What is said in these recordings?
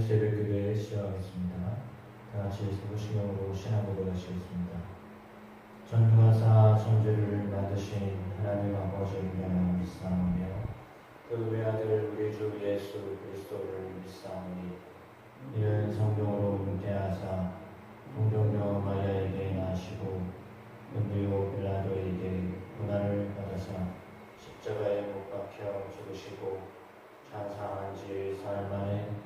새벽 기도에 시작하겠습니다. 다 같이 소부시경으로 신앙을 하시겠습니다. 전능하사 천주를 만드신 하나님 아버지를 믿사오며 그 외아들 우리 주 예수 그리스도를 믿사오니 이는 성경으로 잉태하사 동정녀 마리아에게 나시고 은비오 빌라도에게 고난을 받아사 십자가에 못 박혀 죽으시고 장사한 지 사흘 만에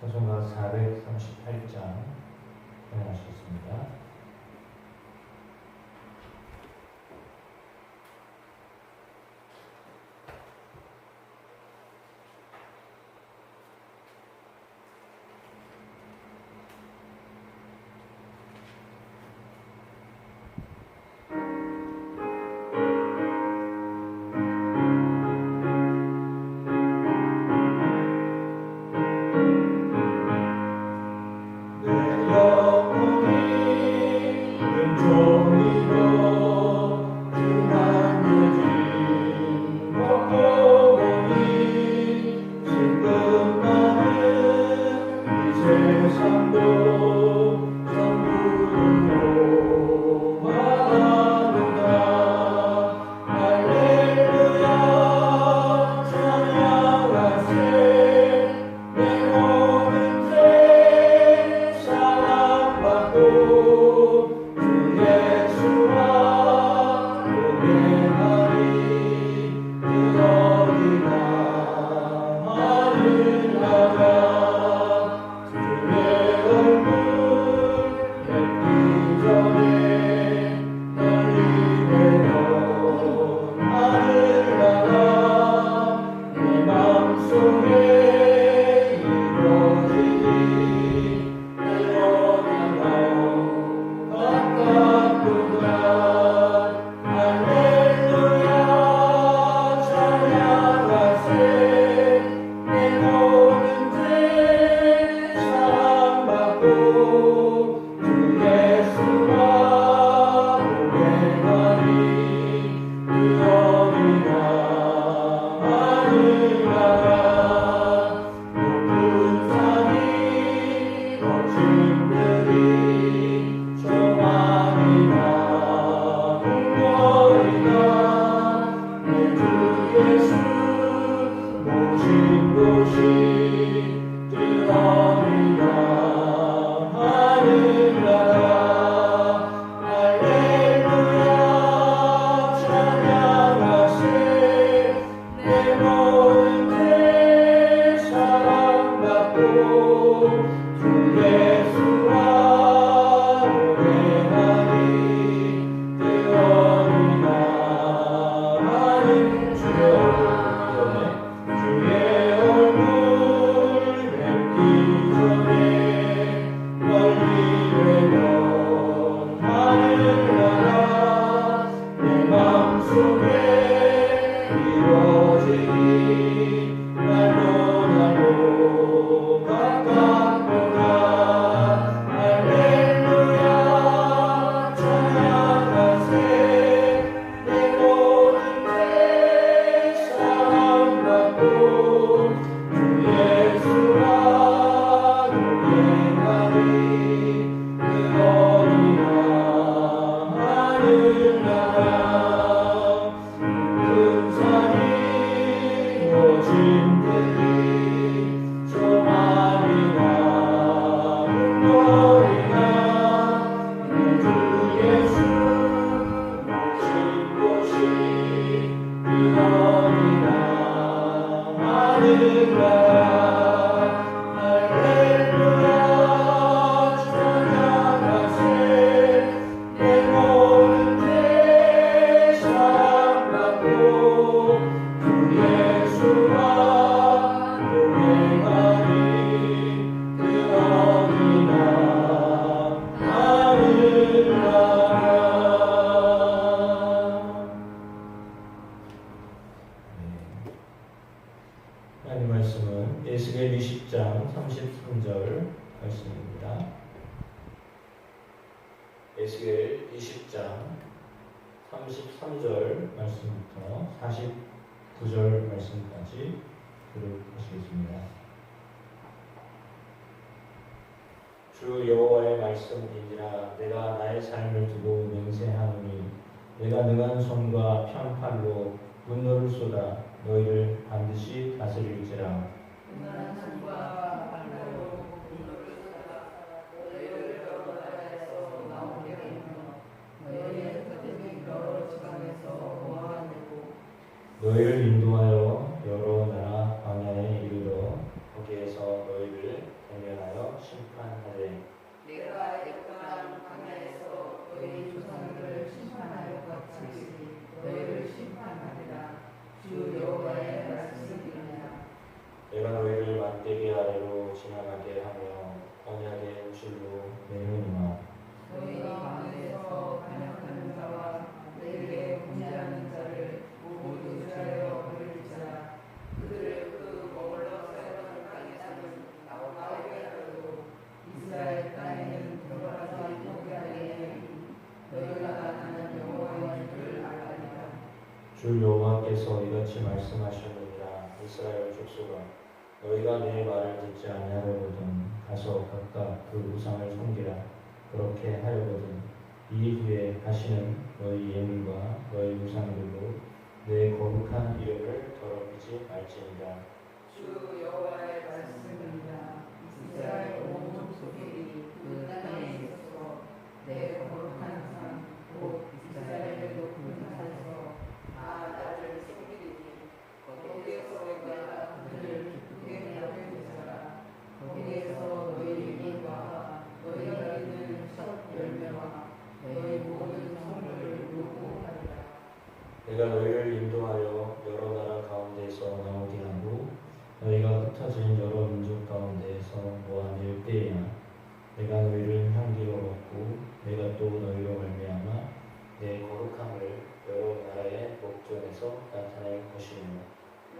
찬송가 438장 행하셨습니다. 49절 말씀까지 들어보시겠습니다. 주 여호와의 말씀이니라 내가 나의 삶을 두고 맹세하노니 내가 능한 손과 편팔로 분노를 쏟아 너희를 반드시 다스릴지라 그날은 손과 발로 물을 쏟아 너희를 여러 나라에서 나오게 하며 너희의 끝에 여러 지방에서 모아내고 너희를 인도하여 여러 나라 광야에 이르러 거기에서 너희를 대면하여 심판하되. 내가 예쁘한 광야에서 너희 조상들을 심판하여 같이 너희를 심판하리라. 주 여호와의 말씀이니라 내가 너희를 막대기 아래로 지나가게 하며 언약의 줄로 내놓으마 너희 가운데서 반역하는 자와 내게 공제하는 자를 모두 제하여 버릴지라 그들을 그 머물러 살던 땅에서는 나오게 하려고 이스라엘 땅에는 들어가지 못하게 하리니 너희가 나는 여호와인 줄 알리라 주 여호와께서 이같이 말씀하셨느니라. 이스라엘 족속아 너희가 내 말을 듣지 아니하려거든 가서 각각 그 우상을 섬기라. 그렇게 하려거든. 이 후에 다시는 너희 예물과 너희 우상들로 내 거룩한 이름을 더럽히지 말지니라. 주 여호와의 말씀입니다. 이스라엘 온 족속이 그 땅에 있어서 내 흩어진 여러 민족 가운데에서 모아낼 때에야 내가 너희를 향기로 먹고 내가 또 너희로 말미암아 내 거룩함을 여러 나라의 목전에서 나타낼 것이며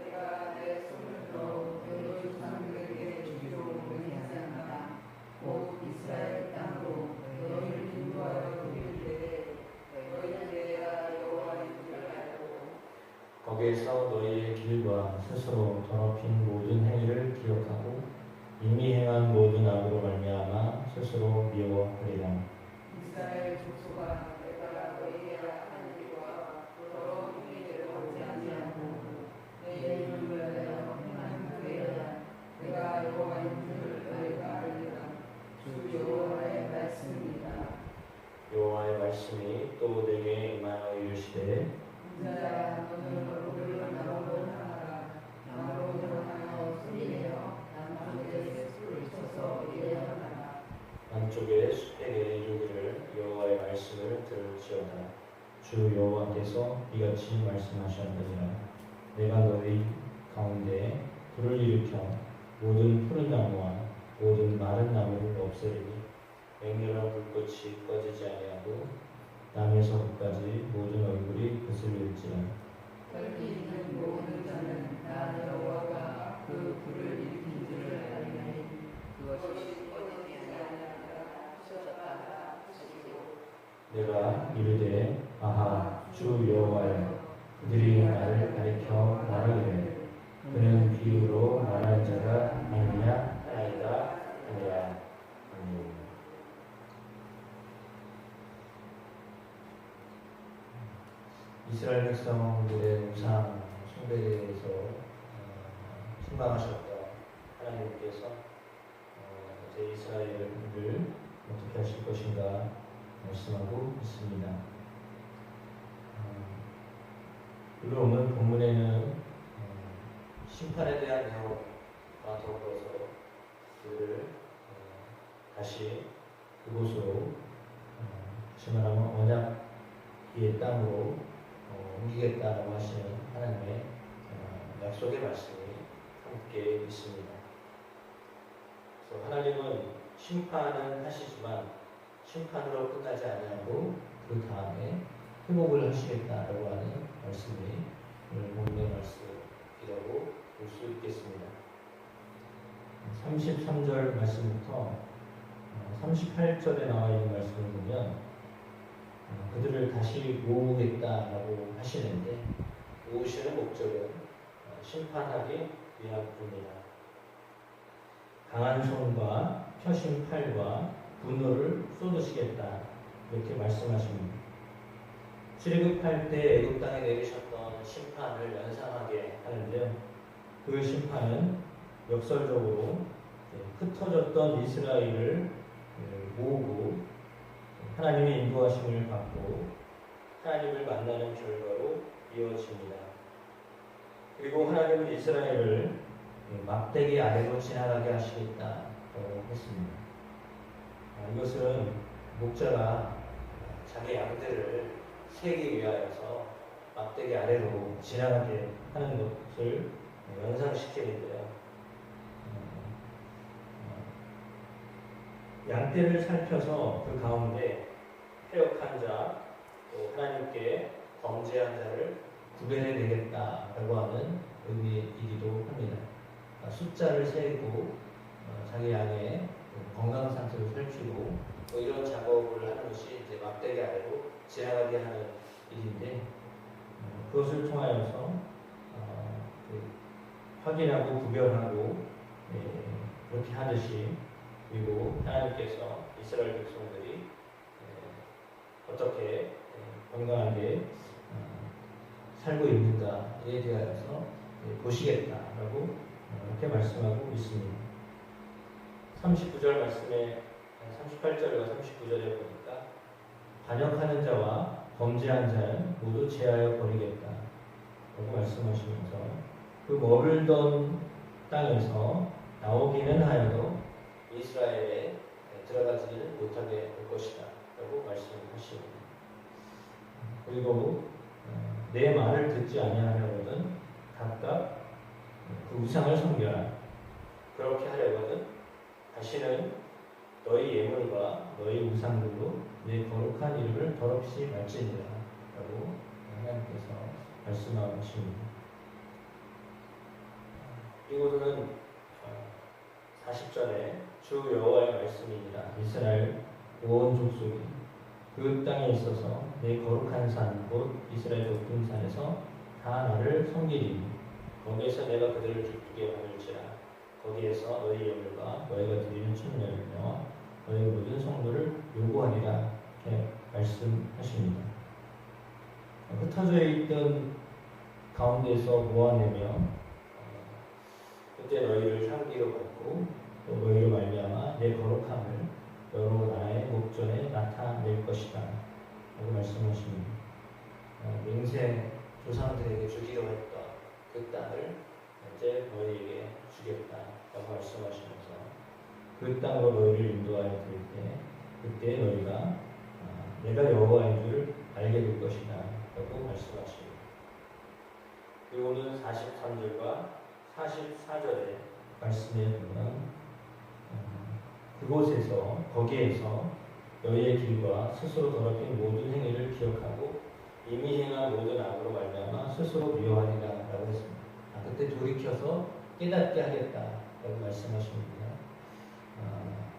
내가 내 손을 들어 너희 조상들에게 주기로 맹세한다. 곧 이스라엘 땅으로 너희를 인도하여 이를 때에 너희는 내가 여호와인 줄 알고 거기에서 너희의 길과 스스로 더럽힌 모든 행위를 기억하고 이미 행한 모든 악으로 말미암아 스스로 미워하리라. 이스라엘 족속아 내가 너희의 악한 일과 더러운 행위를 하지 아니하고 내 이름을 내어 행한 후에야 내가 여호와인 줄 너희가 알리라. 주 여호와의 말씀입니다. 여호와의 말씀이 또 내게 임하여 이르시되 인자야 너는 얼굴을 나로 향하라 나로 향하여 소리내어 남쪽에 술을 쳐서 예언하라 남쪽의 숲에게 이르기를 여호와의 말씀을 들을지어다 주 여호와께서 이같이 말씀하셨느니라 내가 너희 가운데 불을 일으켜 모든 푸른 나무와 모든 마른 나무를 없애리니 맹렬한 불꽃이 꺼지지 아니하고 남에서부까지 모든 얼굴이 거슬릴지라. 혈기 있는 모든 자는 나 여호와가 그 불을 일으킨 줄을 알리니 그것이 내가 이르되 아하 주 여호와여 그들이 나를 가리켜 말하기를 그는 비유로 말하는 자가 아니냐 아니다 아니라. 이스라엘 백성들의 우상 숭배에 대해서 어, 신방하셨다 하나님께서 어, 이제 이스라엘을 어떻게 하실 것인가 말씀하고 있습니다. 어, 오늘 오늘 본문에는 어, 심판에 대한 내용과 더불어서 그를 어, 다시 그곳으로 어, 다시 말하면 언약의 땅으로 어, 옮기겠다라고 하시는 하나님의 어, 약속의 말씀이 함께 있습니다. 그래서 하나님은 심판은 하시지만 심판으로 끝나지 아니하고 그 다음에 회복을 하시겠다라고 하는 말씀이 오늘 본문의 말씀이라고 볼 수 있겠습니다. 33절 말씀부터 38절에 나와 있는 말씀을 보면 어, 그들을 다시 모으겠다라고 하시는데 모으시는 목적은 어, 심판하기 위함입니다. 강한 손과 펴신 팔과 분노를 쏟으시겠다 이렇게 말씀하십니다. 출애굽할 때 애굽 땅에 내리셨던 심판을 연상하게 하는데요. 그 심판은 역설적으로 예, 흩어졌던 이스라엘을 예, 모으고 하나님의 인도하심을 받고 하나님을 만나는 결과로 이어집니다. 그리고 하나님은 이스라엘을 예, 막대기 아래로 지나가게 하시겠다고 했습니다. 아, 이것은 목자가 자기 양들을 세기 위하여서 막대기 아래로 지나가게 하는 것을 연상시키는데요. 어, 어, 양떼를 살펴서 그 가운데 해역한 자, 또 하나님께 범죄한 자를 구별해 내겠다라고 하는 의미이기도 합니다. 아, 숫자를 세고 어, 자기 양의 건강 상 살피고 뭐 이런 작업을 하는 것이 이제 막대기 아래로 지나가게 하는 일인데 어, 그것을 통하여서 어, 그 확인하고 구별하고 예, 그렇게 하듯이 그리고 하나님께서 이스라엘 백성들이 예, 어떻게 예, 건강하게 어, 살고 있는가에 대하여서 예, 보시겠다라고 어, 이렇게 말씀하고 있습니다. 39절 말씀에 38절과 39절에 보니까 반역하는 자와 범죄한 자는 모두 제하여 버리겠다. 라고 말씀하시면서 그 머물던 땅에서 나오기는 하여도 이스라엘에 들어가지는 못하게 될 것이다. 라고 말씀하십니다. 그리고 어, 내 말을 듣지 아니하려거든 각각 그 우상을 섬겨라. 그렇게 하려거든 다시는 너희 예물과 너희 우상들로 내 거룩한 이름을 더럽히지 말지니라 라고 하나님께서 말씀하십니다. 이곳은 40절에 주 여호와의 말씀이니라 이스라엘 온 족속이 그 땅에 있어서 내 거룩한 산 곧 이스라엘 높은 산에서 다 나를 섬기리니 거기에서 내가 그들을 기쁘게 받을지라 거기에서 너희 예물과 너희가 드리는 천열과 너희 모든 성도를 요구하리라 이렇게 말씀하십니다. 흩어져 있던 가운데서 모아내며 어, 그때 너희를 향기로 받고 또 너희로 말미암아 내 거룩함을 여러 나라의 목전에 나타낼 것이다 라고 말씀하십니다. 어, 맹세 조상들에게 주기로 했던 그 땅을 이제 너희에게 주겠다 라고 말씀하시면서 그 땅으로 너희를 인도하여 들때 그때 너희가 아, 내가 여호와인 줄 알게 될 것이다 라고 말씀하십니다. 그리고는 43절과 44절의 말씀에 보면 음, 그곳에서 거기에서 너희의 길과 스스로 더럽힌 모든 행위를 기억하고 이미 행한 모든 악으로 말미암아 스스로 미워하리라 라고 했습니다. 아, 그때 돌이켜서 깨닫게 하겠다 라고 말씀하십니다. 아,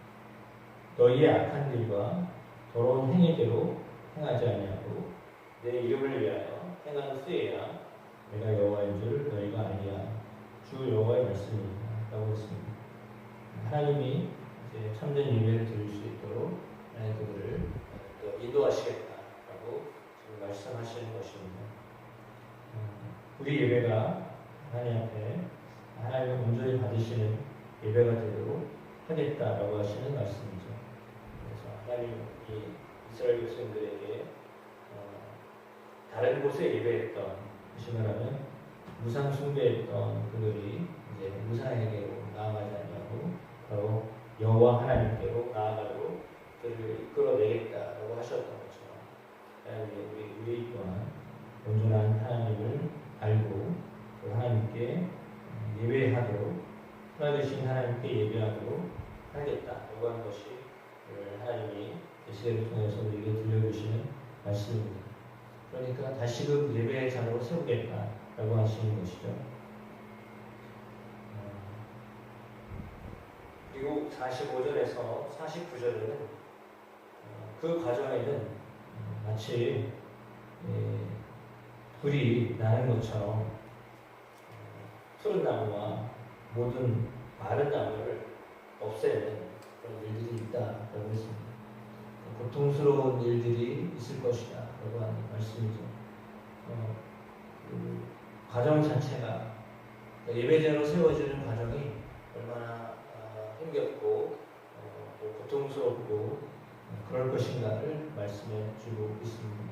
너희의 악한 길과 더러운 행위대로 행하지 아니하고 내 이름을 위하여 행한 후에야 내가 여호와인 줄 너희가 아니야 주 여호와의 말씀이다 라고 했습니다. 하나님이 이제 참된 예배를 드릴 수 있도록 그들을 또 인도하시겠다라고 지금 말씀하시는 것입니다. 음, 우리 예배가 하나님 앞에 하나님을 온전히 받으시는 예배가 되도록 하겠다라고 하시는 말씀이죠. 그래서 하나님이 이스라엘 백성들에게 어, 다른 곳에 예배했던 다시 말하면 무상 숭배했던 그들이 이제 무상에게로 나아가지 아니하고 바로 여호와 하나님께로 나아가도록 그들을 이끌어내겠다라고 하셨던 것처럼 우리 우리 또한 온전한 하나님을 알고 그 하나님께 예배하도록 살아계신 하나님께 예배하도록 하겠다라고 하는 것이 오늘 하나님이 시대를 통해서 우리에게 들려주시는 말씀입니다. 그러니까 다시금 예배의 자로 세우겠다라고 하시는 것이죠. 그리고 45절에서 49절에는 그 과정에는 어, 마치 예, 불이 나는 것처럼 어, 푸른 나무와 모든 마른 나무를 없애는 그런 일들이 있다라고 했습니다. 고통스러운 일들이 있을 것이다 라고 하는 말씀이죠. 어, 그 과정 자체가 그러니까 예배자로 세워지는 과정이 얼마나 아, 힘겹고 어, 또 고통스럽고 어, 그럴 것인가를 말씀해 주고 있습니다.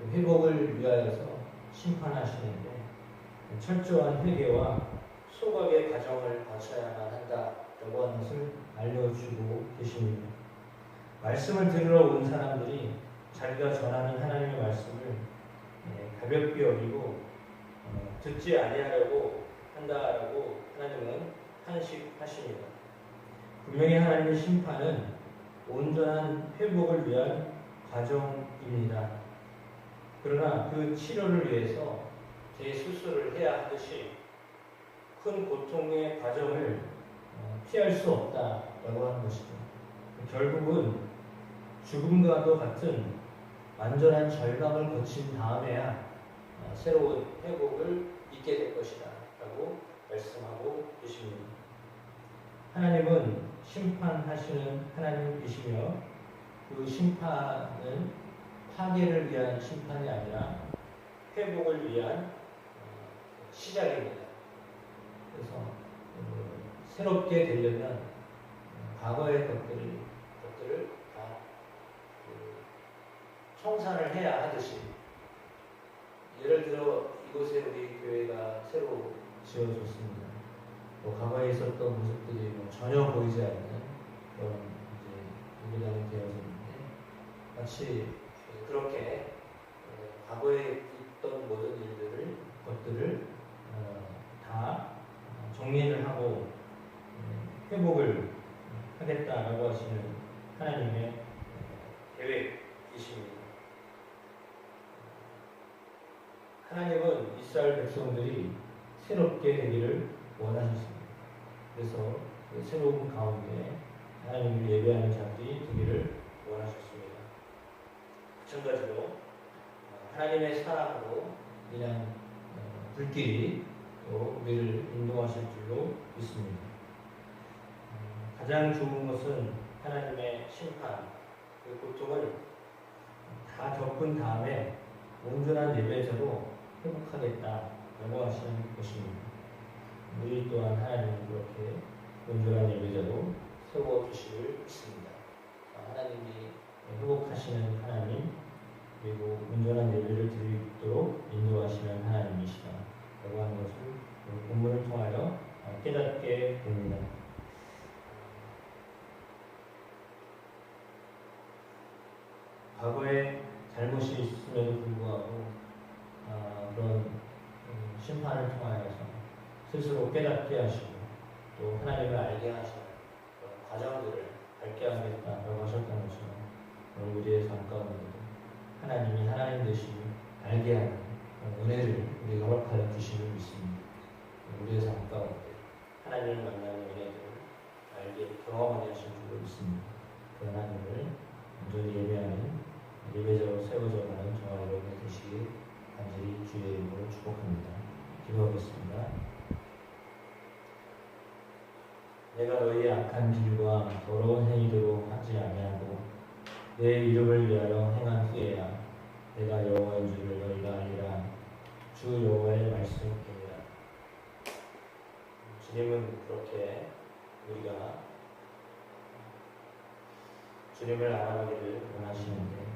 그 회복을 위하여서 심판하시는데 철저한 회개와 소각의 과정을 거쳐야만 한다라고 하는 것을 알려주고 계십니다. 말씀을 들으러 온 사람들이 자기가 전하는 하나님의 말씀을 예, 가볍게 여기고 어, 듣지 아니하려고 한다라고 하나님은 한식하십니다. 분명히 하나님의 심판은 온전한 회복을 위한 과정입니다. 그러나 그 치료를 위해서 재수술을 해야 하듯이 큰 고통의 과정을 어, 피할 수 없다라고 하는 것이죠. 결국은 죽음과도 같은 완전한 절망을 거친 다음에야 어, 새로운 회복을 있게 될 것이다 라고 말씀하고 계십니다. 하나님은 심판하시는 하나님이시며 그 심판은 파괴를 위한 심판이 아니라 회복을 위한 어, 시작입니다. 그래서 어, 새롭게 되려면 어, 과거의 것들을, 것들을 다 그, 청산을 해야 하듯이 예를 들어 이곳에 우리 교회가 새로 지어졌습니다. 뭐 과거에 있었던 모습들이 뭐 전혀 보이지 않는 그런 이제 예배당이 되어졌는데 마치 그렇게 어, 과거에 있던 모든 일들을 것들을 어, 다 정리를 하고 음, 회복을 하겠다라고 하시는 하나님의 어, 계획이십니다. 하나님은 이스라엘 백성들이 새롭게 되기를 원하셨습니다. 그래서 그 새로운 가운데 하나님을 예배하는 자들이 되기를 원하셨습니다. 마찬가지로 어, 하나님의 사랑으로 그냥 어, 불길이 또 우리를 인도하실 줄로 믿습니다. 음, 가장 좋은 것은 하나님의 심판, 그 고통을 다 겪은 다음에 온전한 예배자로 회복하겠다라고 하시는 것입니다. 우리 또한 하나님은 그렇게 온전한 예배자로 세워주시를 믿습니다. 하나님이 회복하시는 하나님, 그리고 온전한 예배를 드리도록 인도하시는 하나님이시다. 라고 하는 것을 본문을 통하여 깨닫게 됩니다. 과거에 잘못이 있음에도 불구하고 아, 그런 음, 심판을 통하여서 스스로 깨닫게 하시고 또 하나님을 알게 하시는 그런 과정들을 밟게 하겠다라고 하셨다는 것처럼 우리의 삶 가운데도 하나님이 하나님 되시니 알게 하는 은혜를 우리가 허락하여 주심을 믿습니다. 우리의 삶 가운데 하나님을 만나는 은혜들을 알게 경험하게 하신 줄로 믿습니다. 그 하나님을 온전히 예배하는 예배자로 세워져 가는 저와 여러분이 되시길 간절히 주의 이름으로 축복합니다. 기도하겠습니다. 내가 너희의 악한 길과 더러운 행위대로 하지 아니하고 내 이름을 위하여 행한 후에야 내가 여호와인 줄을 너희가 알리라 주 여호와의 말씀입니다. 주님은 그렇게 우리가 주님을 알아가기를 원하시는데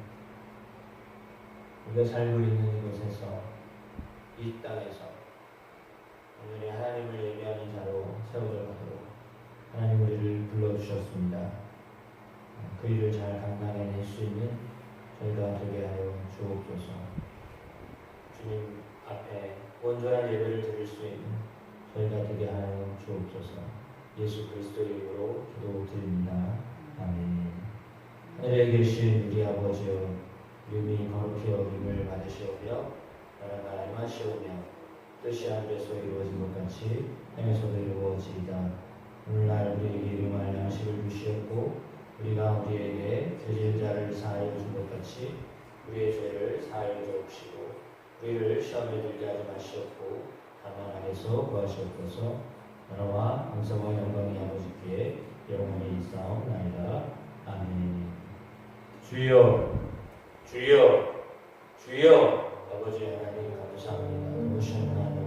우리가 살고 있는 이곳에서 이 땅에서 오늘의 하나님을 예배하는 자로 세워져 가도록 하나님 우리를 불러주셨습니다. 그 일을 잘 감당해낼 수 있는 저희가 되게 하여 주옵소서. 주님 앞에 온전한 예배를 드릴 수 있는 저희가 되게 하여 주옵소서. 예수 그리스도 이름으로 기도드립니다. 아멘. 하늘에 계신 우리 아버지여 이름이 거룩히 여김을 받으시오며 나라가 임하시오며 뜻이 하늘에서 이루어진 것 같이 땅에서도 이루어지이다. 오늘날 우리에게 일용할 양식을 주시었고 우리가 우리에게 죄질 자를 사하여 준 것 같이 우리의 죄를 사하여 주옵시고 우리를 시험에 들게 하지 마시옵고 다만 안에서 구하시옵소서. 나라와 영성와 영광의 아버지께 영원히 있사옵나이다. 아멘. 주여 주여 주여 아버지 하나님 감사합니다. 오시옵나.